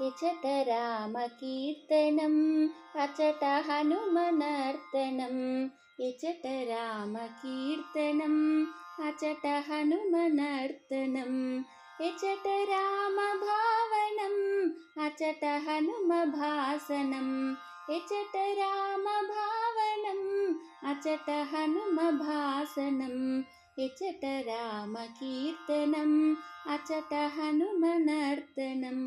यजत रामकीर्तनम् अचट हनुमनर्तनम् यचट रामकीर्तनम् अचट हनुमनर्तनम् यजट रामभावनम् अचट हनुमभासनम् यचत रामभावनम् अचट हनुमभासनम् यचट रामकीर्तनम् अचट हनुमनर्तनम्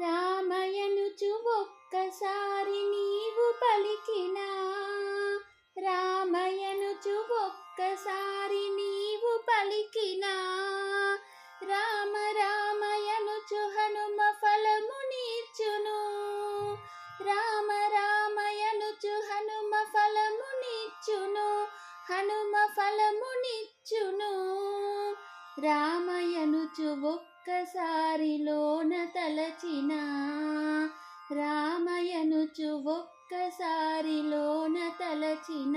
రామయనుచు ఒక్కసారి నీవు పలికినా రామయనుచు ఒక్కసారి నీవు పలికినా రామ రామయనుచు హనుమ ఫలము నీర్చును రామ రామయనుచు హనుమ ఫలము నీర్చును హనుమ ఫలము నిచ్చును రామయనుచు ఒక్కసారిలోన తలచిన రామయనుచు ఒక్కసారిలోన తలచిన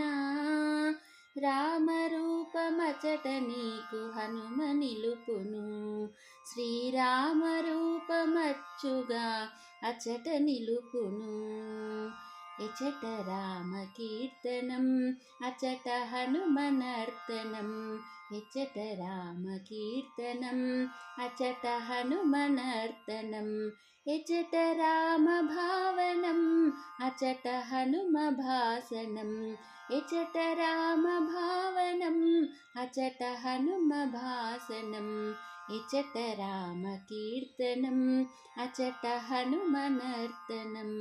రామరూపమచట నీకు హనుమ నిలుపును. శ్రీరామరూపమచ్చుగా అచట నిలుపును. यचत रामकीर्तनम् अचट हनुमनर्तनम् यचत रामकीर्तनम् अचट हनुमनर्तनम् यजत रामभावनम् अचट हनुमभासनम् यचत रामभावनम् अचट हनुमभासनम् यचत रामकीर्तनम् अचट हनुमनर्तनम्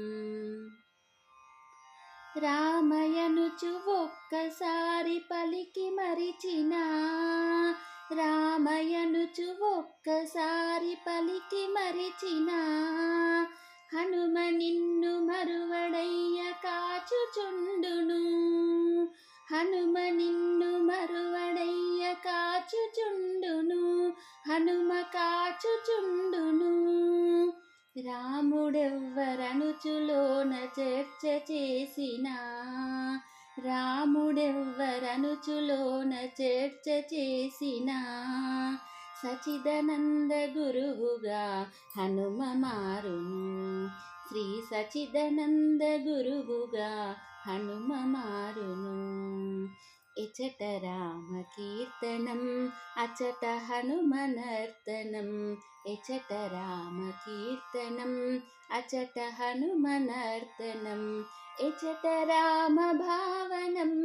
రామయనుచు ఒక్కసారి పలికి మరిచిన రామయనుచు ఒక్కసారి పలికి మరిచిన హనుమ నిన్న రాముడెవ్వరనుచులోన చర్చ చేసిన. రాముడెవ్వరనుచులోన చర్చ చేసిన. సచిదనంద గురువుగా హనుమ మారును. శ్రీ సచిదనంద గురువుగా హనుమ మారును. अचट रामकीर्तनम् अचट हनुमनर्तनम् एषत रामकीर्तनम् अचट हनुमनर्तनम् यजत रामभावनम्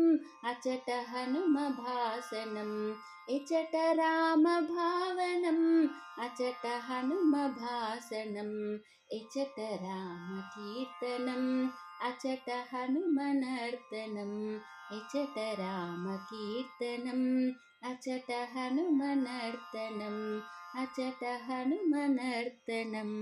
अचट हनुमभासनम् यचट रामभावनम् अचट हनुमभासनम् यचत रामकीर्तनम् अचट हनुमनर्तनम् यचत रामकीर्तनम् अचट हनुमनर्तनम् अचट हनुमनर्तनम्